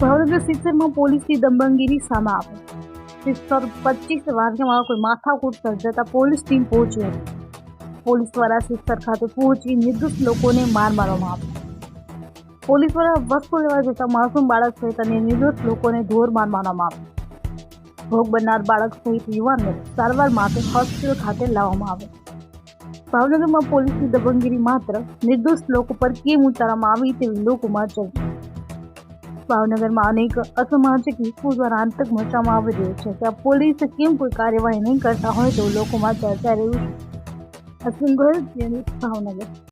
ભાવનગર શિક્ષણમાં પોલીસની દબંગગીરી સામે આવી શિક્ષણ પચીસ વાગ્યામાં કોઈ માથાકૂટ સર્જાતા પોલીસ ટીમ પહોંચી હતી પોલીસ દ્વારા શિક્ષણ ખાતે પહોંચી નિર્દોષ લોકોને માર મારવામાં આવ્યો પોલીસ દ્વારા વસ્તુ લેવા જતા માસૂમ બાળક સહિત અન્ય નિર્દોષ લોકોને ઢોર માર મારવામાં આવ્યો ભોગ બનનાર બાળક સહિત યુવાનને સારવાર માટે હોસ્પિટલ ખાતે લાવવામાં આવ્યો ભાવનગરમાં પોલીસની દબંગગીરી માત્ર નિર્દોષ લોકો પર કેમ ઉતારવામાં આવી તેવી લોકોમાં ચર્ચા ભાવનગરમાં અનેક અસામાજિક વિશ્વો દ્વારા આતંક મચાવવામાં આવી રહ્યો છે. ત્યાં પોલીસ કેમ કોઈ કાર્યવાહી નહીં કરતા હોય તો લોકોમાં ચર્ચા રહ્યું છે. અશ્વિન ભાવનગર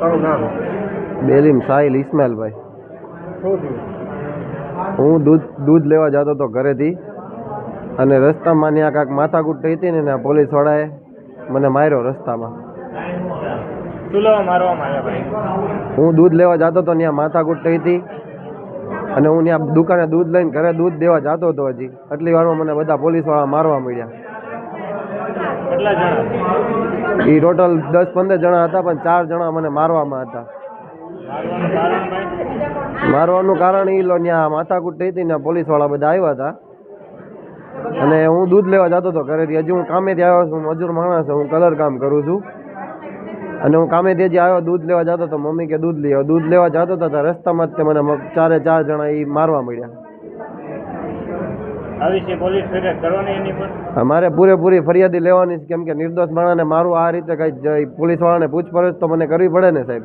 તારું નામ? બેલીમ સાહિલ ઇસ્માઇલભાઈ હું દૂધ દૂધ લેવા જતો હતો ઘરેથી અને રસ્તામાં ત્યાં કાંક માથાકૂટ થઈ હતી ને પોલીસવાળાએ મને માર્યો રસ્તામાં. હું દૂધ લેવા જતો હતો ત્યાં માથાકૂટ થઈ હતી અને હું ત્યાં દુકાને દૂધ લઈને ઘરે દૂધ દેવા જતો હતો હજી. આટલી વારમાં મને બધા પોલીસવાળા મારવા મળ્યા એ ટોટલ દસ પંદર જણા હતા, પણ ચાર જણા મને મારવામાં હતા. મારવાનું કારણ એ લો, ત્યાં માથાકૂટ થઈ હતી ને પોલીસવાળા બધા આવ્યા હતા. અને હું દૂધ લેવા જતો હતો ઘરેથી. હજી હું કામેથી આવ્યો છું મજૂર માણસ હું કલર કામ કરું છું. અને હું કામેથી હજી આવ્યો, દૂધ લેવા જતો હતો. મમ્મી કે, દૂધ લેવા દૂધ લેવા જતો હતો રસ્તામાં જ તે મને ચારે ચાર જણા એ મારવા મળ્યા. આ વિશે પોલીસ ફરિયાદ કરવાની એની પર મારે પૂરેપૂરી ફરિયાદી લેવાની છે, કેમ કે નિર્દોષ માણસને મારું આ રીતે કઈ પોલીસવાળાને પૂછપરછ તો મને કરવી પડે ને સાહેબ.